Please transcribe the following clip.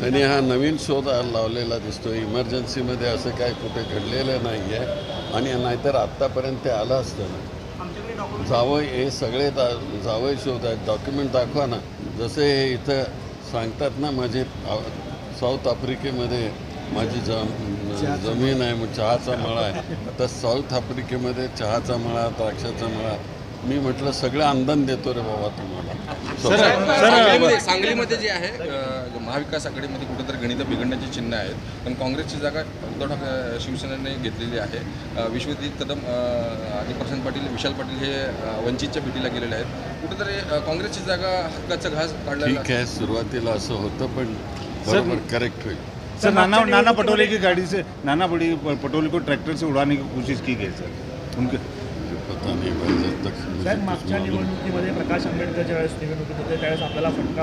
त्यांनी हा नवीन शोध लावलेला दिसतो इमर्जन्सीमध्ये असं काय कुठे घडलेलं नाही आहे आणि नाहीतर आत्तापर्यंत ते आलं असतं ना. जावं हे सगळे दा जावं शोध आहेत. डॉक्युमेंट दाखवा ना. जसे हे इथं सांगतात ना माझे साऊथ आफ्रिकेमध्ये माझी जम जमीन आहे मग चहाचा मळा आहे. तर साऊथ आफ्रिकेमध्ये चहाचा मळा द्राक्षाचा मळा मी म्हटलं सगळं अंधन देतो रे बाबा तुम्हाला. सांगलीमध्ये सांगलीमध्ये जे आहे महाविकास आघाडीमध्ये कुठेतरी गणित बिघडण्याची चिन्ह आहेत पण काँग्रेसची जागा उद्धव ठाकरे शिवसेनेने घेतलेली आहे. विश्वजित कदम आणि प्रशांत पाटील विशाल पाटील हे वंचितच्या भेटीला गेलेले आहेत. कुठेतरी काँग्रेसची जागा हक्काचा घास काढलेला ठीक आहे सुरुवातीला असं होतं पण बरोबर करेक्ट होईल. सर नाना नाना पटोले की गाड़ी से नाना पटी पटोले को ट्रैक्टर से उड़ाने की कोशिश की गई सर. उनके तक मुझे साहेब मागच्या निवडणुकीमध्ये प्रकाश आंबेडकर ज्यावेळेस निवडणुकीत होते त्यावेळेस आपल्याला फटका